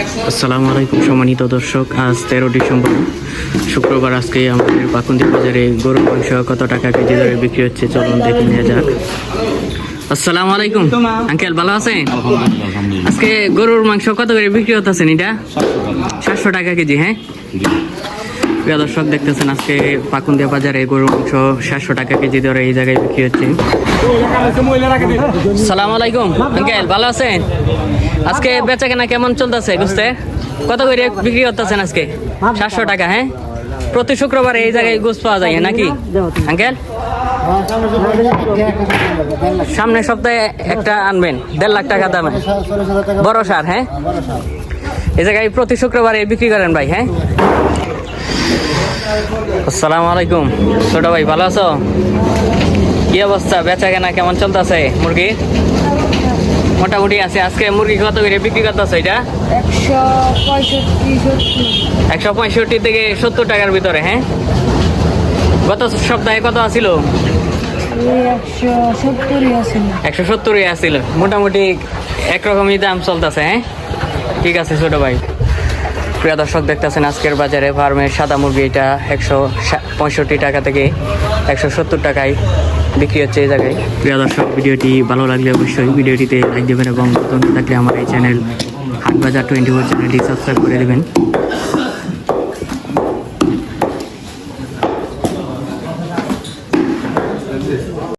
আসসালামু আলাইকুম সম্মানিত দর্শক আজ তেরো ডিসেম্বর শুক্রবার আজকে আমাদের পাকুন্দি বাজারে গরুর মাংস কত টাকা কেজি দরে বিক্রি হচ্ছে চলুন দেখে নিয়ে যাক। আসসালামু আলাইকুম আঙ্কেল ভালো আছেন? আজকে গরুর মাংস কত করে বিক্রি হতেছেন এটা? সাতশো টাকা। কেজি হ্যাঁ? প্রিয় দর্শক, দেখতেছেন আজকে পাকুন্দিয়া বাজারে গরুর মাংস সাতশো টাকা কেজি দরে এই জায়গায় বিক্রি হচ্ছে। সালাম আলাইকুম, আঙ্কেল, ভালো আছেন? আজকে বেচা কেনা কেমন চলতেছে বুঝতে কত করে বিক্রি করতেছেন আজকে? সাতশো টাকা হ্যাঁ? প্রতি শুক্রবারে এই জায়গায় গোস পাওয়া যায়, নাকি? আঙ্কেল? সামনের সপ্তাহে একটা আনবেন, দেড় লাখ টাকা দামে। বড় সার হ্যাঁ? এই জায়গায় প্রতি শুক্রবারে বিক্রি করেন ভাই হ্যাঁ? আসসালামু আলাইকুম ছোট ভাই, ভালো আছো? কি অবস্থা? বেচা কেনা কেমন চলতেছে? মুরগি? মোটামুটি আছে। আজকে মুরগি কত করে বিক্রি করতেছে এটা? একশো পঁয়ষট্টি থেকে সত্তর টাকার ভিতরে হ্যাঁ? গত সপ্তাহে কত আছিল? একশো সত্তরই আছিল। মোটামুটি একরকমই দাম চলতেছে হ্যাঁ? ঠিক আছে, ছোট ভাই। প্রিয় দর্শক দেখতেছেন আজকের বাজারে ফার্মের সাদা মুরগি। এটা একশো পঁয়ষট্টি টাকা থেকে একশো সত্তর টাকায় বিক্রি হচ্ছে এই জায়গায়। প্রিয় দর্শক, ভিডিওটি ভালো লাগলে অবশ্যই ভিডিওটিতে লাইক দেবেন এবং নতুন থাকলে আমার এই চ্যানেল হাট বাজার টোয়েন্টি ফোর চ্যানেলটি সাবস্ক্রাইব করে দেবেন।